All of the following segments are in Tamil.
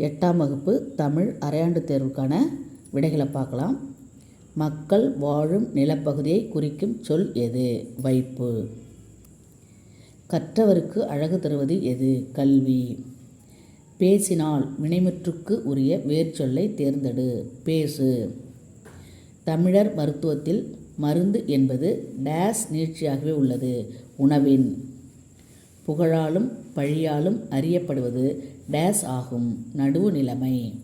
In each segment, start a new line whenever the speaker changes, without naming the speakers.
எட்டாம் வகுப்பு தமிழ் அரையாண்டு தேர்வுக்கான விடைகளை பார்க்கலாம். மக்கள் வாழும் நிலப்பகுதியை குறிக்கும் சொல் எது? வைப்பு. கற்றவருக்கு அழகு தருவது எது? கல்வி. பேசினால் வினைமுற்றுக்கு உரிய வேர்ச்சொல்லை தேர்ந்தெடு. பேசு. தமிழர் மருத்துவத்தில் மருந்து என்பது டேஸ் நீட்சியாகவே உள்ளது. உணவின். புகழாலும் பழியாலும் அறியப்படுவது டேஸ் ஆகும். நடுவு நிலைமை.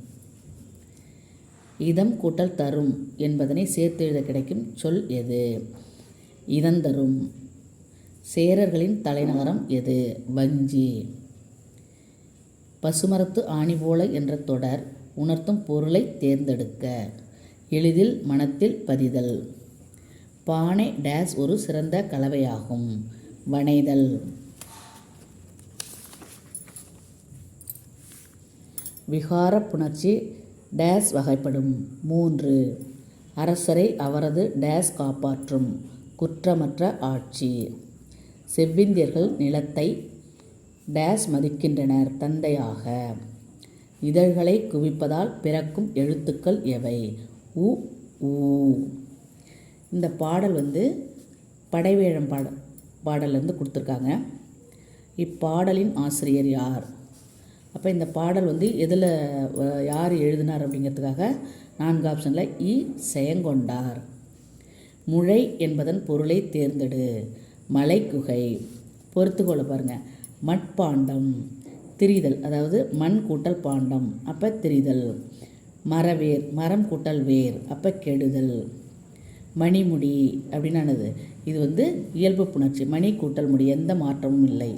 இதம் கூட்டல் தரும் என்பதனை சேர்த்து எழுத கிடைக்கும் சொல் எது? இதந்தரும் சேரர்களின் தலைநகரம் எது? வஞ்சி. பசுமரத்து ஆணி போல என்ற தொடர் உணர்த்தும் பொருளை தேர்ந்தெடுக்க. எளிதில் மனத்தில் பதிதல். பானை டேஸ் ஒரு சிறந்த கலவையாகும். வனைதல் விகார புணர்ச்சி டேஸ் வகைப்படும். மூன்று. அரசரை அவரது டேஸ் காப்பாற்றும். குற்றமற்ற ஆட்சி. செவ்விந்தியர்கள் நிலத்தை டேஸ் மதிக்கின்றனர் தந்தையாக. இதழ்களை குவிப்பதால் பிறக்கும் எழுத்துக்கள் எவை? உ ஊ இந்த பாடல் வந்து படைவேழம் பாட பாடல்லேருந்து கொடுத்துருக்காங்க. இப்பாடலின் ஆசிரியர் யார்? அப்போ இந்த பாடல் வந்து எதில் யார் எழுதினார் அப்படிங்கிறதுக்காக நான்கு ஆப்ஷனில் இ செயங்கொண்டார். முளை என்பதன் பொருளை தேர்ந்தெடு. மலைக்குகை பொறுத்துக்கொள்ள பாருங்கள் மட்பாண்டம். திரிதல். அதாவது மண் கூட்டல் பாண்டம். அப்போ திரிதல். மரவேர். மரம் கூட்டல் வேர். அப்போ கெடுதல். மணிமுடி. அப்படின்னானது இது வந்து இயல்பு புணர்ச்சி. மணி கூட்டல் முடி. எந்த மாற்றமும் இல்லை.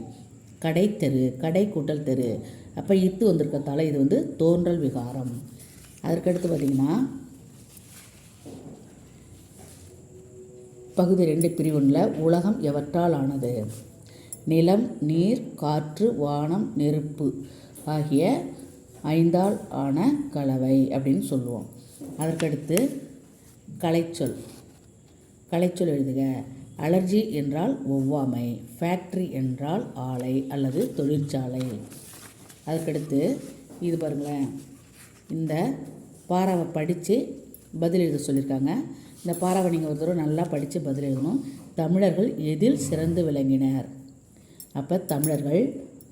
கடை தெரு கடை கூட்டல் தெரு. அப்போ இத்து வந்திருக்கத்தால இது வந்து தோன்றல் விகாரம். அதற்கடுத்து பார்த்திங்கன்னா பகுதி ரெண்டு பிரிவுனில் உலகம் எவற்றால் ஆனது? நிலம் நீர் காற்று வானம் நெருப்பு ஆகிய ஐந்தால் ஆன கலவை அப்படின்னு சொல்லுவோம். அதற்கடுத்து கலைச்சொல். கலைச்சொல் எழுதுக. அலர்ஜி என்றால் ஒவ்வாமை ஃபேக்ட்ரி என்றால் ஆலை அல்லது தொழிற்சாலை. அதுக்கடுத்து இது பாருங்களேன். இந்த பாறாவை படித்து பதில் எழுத சொல்லியிருக்காங்க. இந்த பாறாவை நீங்கள் ஒரு தடவை நல்லா படித்து பதில் எழுதணும். தமிழர்கள் எதில் சிறந்து விளங்கினர்? அப்போ தமிழர்கள்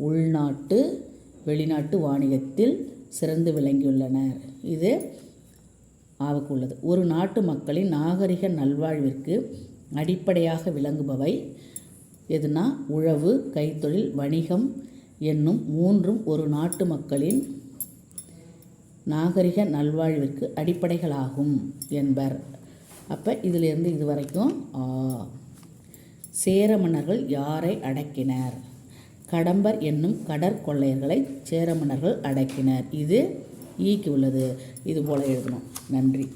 உள்நாட்டு வெளிநாட்டு வாணிகத்தில் சிறந்து விளங்கியுள்ளனர். இது ஆவுக்கு உள்ளது ஒரு நாட்டு மக்களின் நாகரிக நல்வாழ்விற்கு அடிப்படையாக விளங்குபவை. எதுனா? உழவு கைத்தொழில் வணிகம் என்னும் மூன்றும் ஒரு நாட்டு மக்களின் நாகரிக நல்வாழ்விற்கு அடிப்படைகளாகும் என்பர். அப்போ இதிலிருந்து இது வரைக்கும் ஆ. சேர மன்னர்கள் யாரை அடக்கினர்? கடம்பர் என்னும் கடற்கொள்ளையர்களை சேர மன்னர்கள் அடக்கினர். இது ஈக்கு உள்ளது. இது போல் எழுதணும். நன்றி.